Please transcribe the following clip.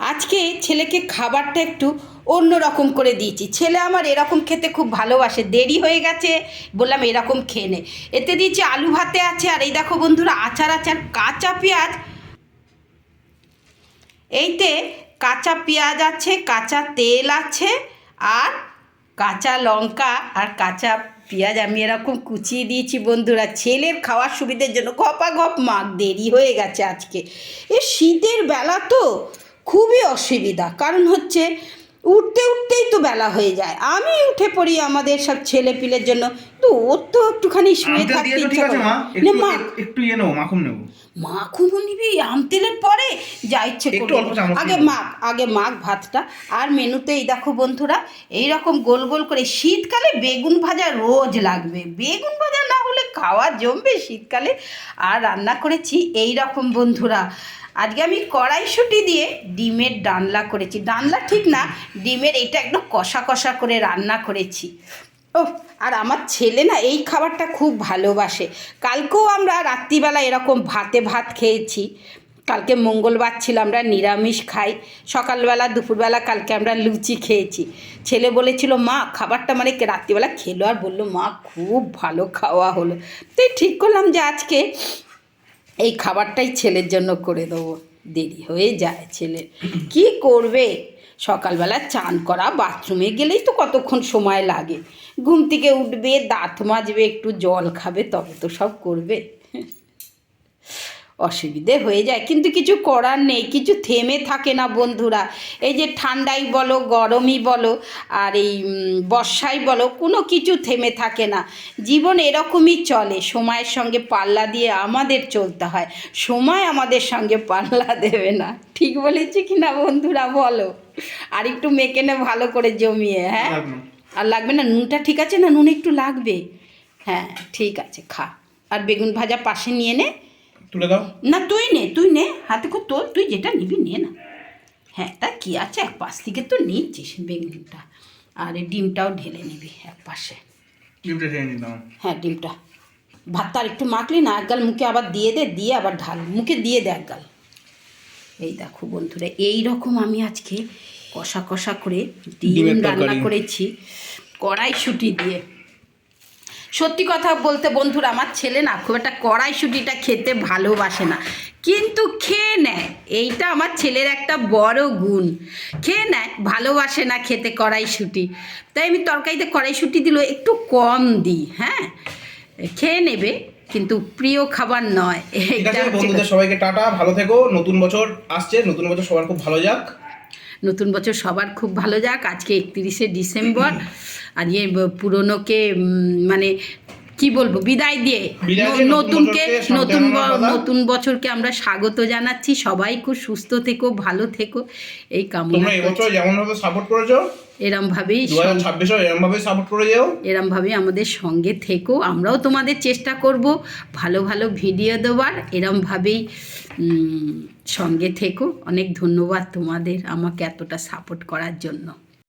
আজকে ছেলেকে খাবারটা একটু অন্য রকম করে দিয়েছি। ছেলে আমার এরকম খেতে খুব ভালোবাসে, দেরি হয়ে গেছে বললাম এরকম খেয়ে নে। এতে দিয়েছি আলু ভাতে আছে, আর এই দেখো বন্ধুরা আচার আচার, কাঁচা পেঁয়াজ। এইতে কাঁচা পেঁয়াজ আছে, কাঁচা তেল আছে, আর কাঁচা লঙ্কা, আর কাঁচা পেঁয়াজ আমি এরকম কুচিয়ে দিয়েছি বন্ধুরা। ছেলের খাওয়ার সুবিধের জন্য গপা গপ মাগ, দেরি হয়ে গেছে আজকে। এ শীতের বেলা তো খুবই অসুবিধা। কারণ হচ্ছে উঠতে উঠতেই তো বেলা হয়ে যায়। আমি উঠে পড়ি আমাদের সব ছেলে পিলের জন্য। তো ওর তো একটুখানি শুয়ে থাকতে ইচ্ছা করে। মা। না, একটু মা। একটু ইয়ে নেব মাখন নেব। মাখুন নিবি। আম তেলের পরে যা ইচ্ছে আগে মাখ আগে মাখ ভাতটা। আর মেনুতে এই দেখো বন্ধুরা এই রকম গোল গোল করে শীতকালে বেগুন ভাজা রোজ লাগবে। বেগুন ভাজা না হলে খাওয়া জমবে শীতকালে। আর রান্না করেছি এই রকম বন্ধুরা আজকে আমি কড়াইশুঁটি দিয়ে ডিমের ডানলা করেছি। ডানলা ঠিক না, ডিমের এটা একদম কষা কষা করে রান্না করেছি। ও আর আমার ছেলে না এই খাবারটা খুব ভালোবাসে। কালকেও আমরা রাত্রিবেলা এরকম ভাতে ভাত খেয়েছি। কালকে মঙ্গলবার ছিল আমরা নিরামিষ খাই। সকালবেলা, দুপুরবেলা কালকে আমরা লুচি খেয়েছি। ছেলে বলেছিল, মা, খাবারটা মানে রাত্রিবেলা খেলো? আর বলল, মা, খুব ভালো খাওয়া হলো। তাই ঠিক করলাম যে আজকে এই খাবারটাই ছেলের জন্য করে দেবো। দেরি হয়ে যায় ছেলে। কি করবে? সকালবেলা চান করা, বাথরুমে গেলেই তো কতক্ষণ সময় লাগে। ঘুম থেকে উঠবে, দাঁত মাজবে, একটু জল খাবে, তবে তো সব করবে। অসুবিধে হয়ে যায়। কিন্তু কিছু করার নেই কিছু থেমে থাকে না বন্ধুরা। এই যে ঠান্ডাই বলো গরমই বলো আর এই বর্ষাই বলো কোনো কিছু থেমে থাকে না। জীবন এরকমই চলে সময়ের সঙ্গে পাল্লা দিয়ে আমাদের চলতে হয়। সময় আমাদের সঙ্গে পাল্লা দেবে না। ঠিক বলেছি কি না বন্ধুরা বলো। আর একটু মেখে নে ভালো করে জমিয়ে হ্যাঁ? আর লাগবে না নুনটা ঠিক আছে না? নুন একটু লাগবে। হ্যাঁ ঠিক আছে খা। আর বেগুন ভাজা পাশে নিয়ে নে। তুলে দাও। না তুই নে তুই নে হাতে করে তোর তুই যেটা নিবি নে না। হ্যাঁ তা কী আছে? এক পাশ থেকে তো নিচ্ছিস বেগুনটা। আর এই ডিমটাও ঢেলে নিবি এক পাশে। ডিমটা খেয়ে নিতাম হ্যাঁ ডিমটা। ভাতটা আর একটু মাখলি না একগাল মুখে আবার দিয়ে দে দিয়ে আবার ঢাল। মুখে দিয়ে দে একগাল। এই দেখো বন্ধুরা এই রকম আমি আজকে কষা কষা করে ডিম রান্না। করেছি কড়াইশুঁটি দিয়ে। সত্যি কথা বলতে বন্ধুরা আমার ছেলে না খুব একটা কড়াইশুঁটিটা খেতে ভালোবাসে না। কিন্তু খেয়ে নেয় এইটা আমার ছেলের একটা বড় গুণ। খেয়ে নেয় ভালোবাসে না খেতে কড়াইশুঁটি। তাই আমি তরকারিতে কড়াইশুঁটি দিল একটু কম দিই হ্যাঁ? খেয়ে নেবে কিন্তু প্রিয় খাবার নয় ঠিক আছে বন্ধুদের সবাইকে টাটা ভালো থেকো নতুন বছর আসছে নতুন বছর সবার খুব ভালো যাক। নতুন বছর সবার খুব ভালো যাক। আজকে একত্রিশে ডিসেম্বর। আর ইয়ে পুরনোকে মানে কি বলব? বিদায় দিয়ে নতুনকে নতুন। নতুন বছরকে আমরা স্বাগত জানাচ্ছি। সবাই খুব সুস্থ থেকো ভালো থেকো। এই কামনা তোমরা এবছর যেমন ভাবে সাপোর্ট করেছ এরম ভাবেই এরকম ভাবে সাপোর্ট করে যেও। এরম ভাবে আমাদের সঙ্গে থেকো। আমরাও তোমাদের চেষ্টা করব ভালো ভালো ভিডিও দেওয়ার। এরমভাবেই সঙ্গে থেকো। অনেক ধন্যবাদ তোমাদের আমাকে এতটা সাপোর্ট করার জন্য।